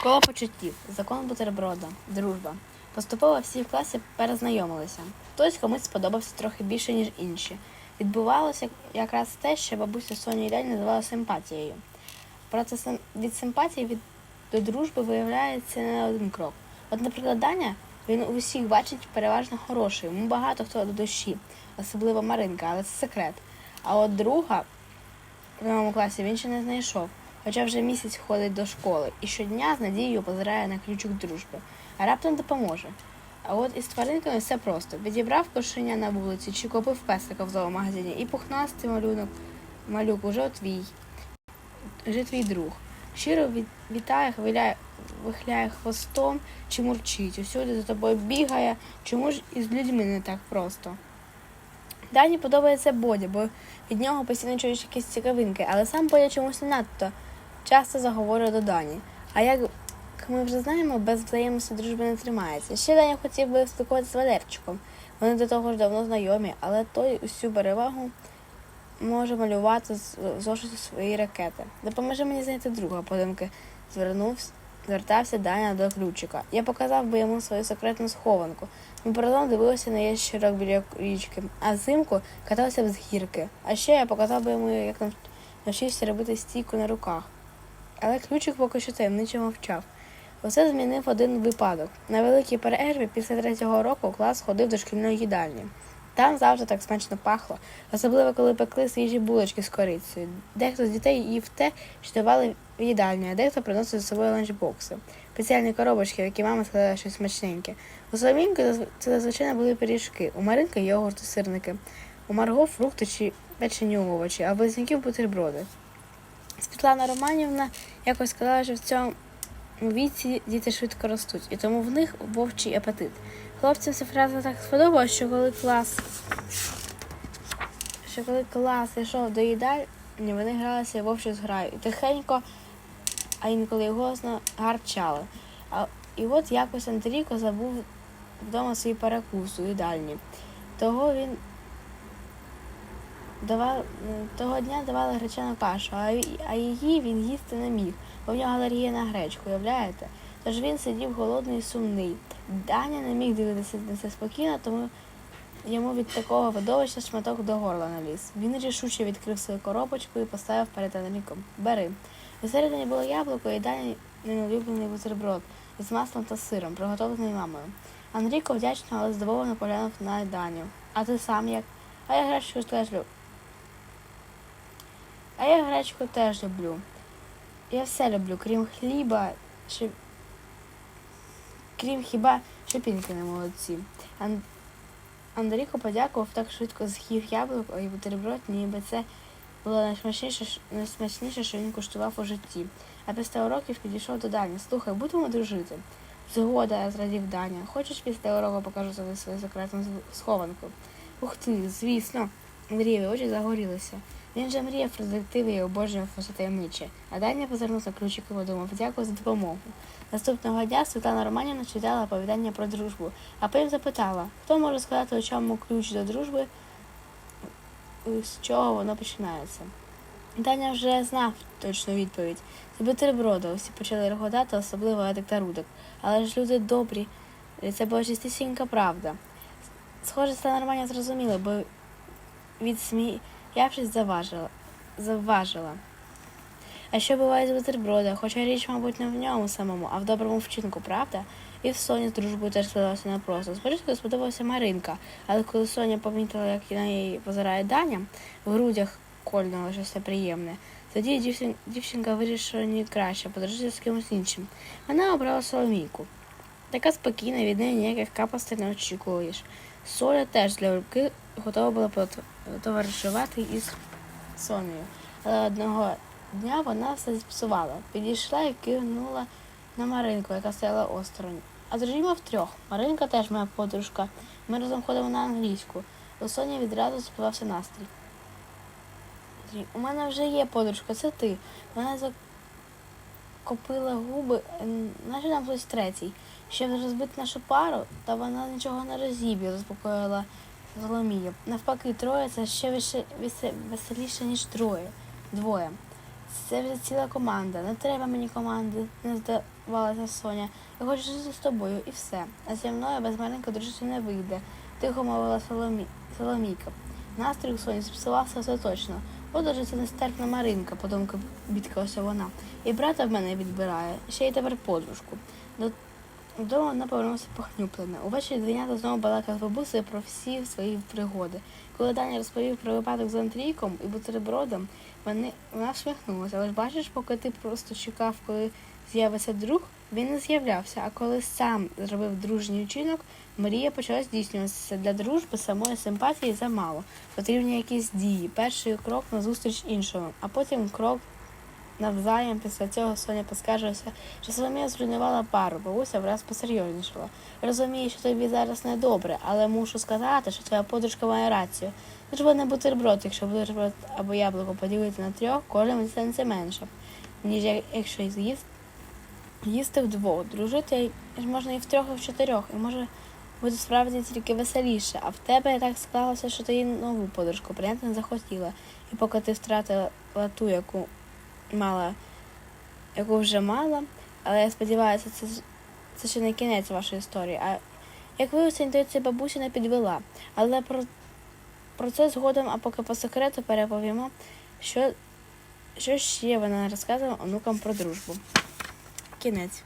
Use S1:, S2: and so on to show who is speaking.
S1: Школа почуттів, закон бутерброда, дружба. Поступово всі в класі перезнайомилися. Хтось комусь сподобався трохи більше, ніж інші. Відбувалося якраз те, що бабуся Соню і називала симпатією. Проте від симпатії від до дружби виявляється не один крок. От, наприклад, Даня, він у всіх бачить переважно хороший, йому багато хто до душі, особливо Маринка, але це секрет. А от друга в новому класі він ще не знайшов, хоча вже місяць ходить до школи і щодня з надією позирає на ключик дружби, а раптом допоможе. А от із тваринками все просто. Відібрав кошеня на вулиці чи купив песика в зоомагазині, і пухнастий малюнок, малюк уже твій, вже твій друг. Щиро вітає, хвиляє, вихляє хвостом чи мурчить, усюди за тобою бігає, чому ж із людьми не так просто. Дані подобається Бодя, бо від нього постійно чуєш якісь цікавинки, але сам Бодя чомусь не надто часто заговорює до Дані. А як ми вже знаємо, без взаємності дружби не тримається. Ще Даня хотів би спілкуватися з Валерчиком. Вони до того ж давно знайомі, але той усю перевагу може малювати з в зошиті свої ракети. Допоможи мені знайти друга, подумки звернувся. Звертався Даня до ключика. Я показав би йому свою секретну схованку. Ми разом дивилися на ящерок біля річки, а взимку каталися б з гірки. А ще я показав би йому, як нав- навчився робити стійку на руках. Але ключик поки що таємниче мовчав. Усе змінив один випадок. На великій перерві після третього року клас ходив до шкільної їдальні. Там завжди так смачно пахло, особливо коли пекли свіжі булочки з корицею. Дехто з дітей їв те, що давали в їдальню, а дехто приносив з собою ланчбокси, спеціальні коробочки, в які мама складала щось смачненьке. У Соломінки це зазвичай були пиріжки, у Маринки йогурти, сирники, у Марго фрукти чи печені овочі, а близнюків бутерброди. Світлана Романівна якось сказала, що в цьому віці діти швидко ростуть, і тому в них вовчий апетит. Хлопцям ця фраза так сподобалась, що коли клас, що коли клас йшов до їдальні, вони гралися вовчу зграю. І тихенько, а інколи голосно гарчали. А, і от якось Андрійко забув вдома свій перекус у їдальні. Того він давав, того дня давали гречану кашу, а, її він їсти не міг, бо в нього алергія на гречку, уявляєте? Тож він сидів голодний і сумний. Даня не міг дивитися на це спокійно, тому йому від такого видовища шматок до горла наліз. Він рішуче відкрив свою коробочку і поставив перед Андрійком. Бери. Всередині було яблуко і Даня ненавиблений бутерброд із маслом та сиром, приготовлений мамою. Андрійко вдячно, але здивовано поглянув на Даню. А ти сам як? А я гречку теж люблю. А я гречку теж люблю. Я все люблю, крім хліба, чи... крім хіба шипінки на молодці. Ан... Андрійко подякував так швидко з'їв яблуко і бутерброд, ніби це було найсмачніше, найсмачніше, що він куштував у житті. А після уроків підійшов до Дані. Слухай, будемо дружити. Згода, зрадів Даня. Хочеш після уроку покажу тобі свою секретну схованку? Ух ти, звісно. Андрієві очі загорілися. Він же мріяв про детективи і обожнював усе таємниче. А Даня позирнувся ключик і подумав, дякую за допомогу. Наступного дня Світлана Романівна читала оповідання про дружбу, а потім запитала, хто може сказати, у чому ключ до дружби, з чого воно починається. Даня вже знав точну відповідь. Це бутерброди, усі почали реготати, особливо Едик та Рудик. Але ж люди добрі, це була чистісінька правда. Схоже, Світлана Романівна зрозуміла, бо відсміявшись, заважила. завважила. А що буває з бутерброда? Хоча річ, мабуть, не в ньому самому, а в доброму вчинку, правда? І в Соні з дружбою теж складалося непросто. Спочатку сподобалася Маринка, але коли Соня помітила, як на неї позирає Даня, в грудях кольнуло щось неприємне. Тоді дівчин- дівчинка вирішила ні краще подружитися з кимось іншим. Вона обрала Соломійку. Така спокійна, від неї ніяких капостей не очікуєш. Соля теж для руки готова була потоваришувати із Сонею. Але одного дня вона все зіпсувала. Підійшла і кинула на Маринку, яка стояла осторонь. А дружимо втрьох. Маринка теж моя подружка. Ми разом ходимо на англійську. У Соні відразу співався настрій. У мене вже є подружка, це ти. Вона закопила губи, ем, наче нам хтось третій. Щоб розбити нашу пару, та вона нічого не розіб'є, заспокоїла Соломія. Навпаки, троє це ще веселіше, ніж троє. Двоє. Це вже ціла команда. Не треба мені команди, не здавалася Соня. Я хочу жити з тобою і все. А зі мною без Маринка дружити не вийде, тихо мовила Соломі... Соломійка. Настрій у Соні зіпсувався остаточно. Отже, це нестерпна Маринка, подумки бідкалася вона. І брата в мене відбирає, ще й тепер подружку. До Вдома вона повернулася похнюплена. Увечері Денята знову балакала з про всі свої пригоди. Коли Даня розповів про випадок з Андрійком і бутербродом, вони, вона всміхнулася. Але ж бачиш, поки ти просто чекав, коли з'явиться друг, він не з'являвся. А коли сам зробив дружній вчинок, мрія почала здійснюватися. Для дружби самої симпатії замало. Потрібні якісь дії. Перший крок назустріч іншому, а потім крок Навзаєм після цього Соня поскаржилася, що Соломія зруйнувала пару, бабуся враз посерйознішала. Розумію, що тобі зараз не добре, але мушу сказати, що твоя подружка має рацію. Треба не бутерброд, якщо бутерброд або яблуко поділити на трьох, кожен дістанеться менше, ніж якщо з'їсти їсти вдвох. Дружити можна і в трьох, і в чотирьох, і може буде справді тільки веселіше. А в тебе так склалося, що ти їй нову подружку прийняти не захотіла. І поки ти втратила ту, яку мала, яку вже мала, але я сподіваюся, це, це ще не кінець вашої історії. А як виявилося, інтуїція бабусі не підвела. Але про, про це згодом, а поки по секрету переповімо, що, що ще вона розказувала онукам про дружбу. Кінець.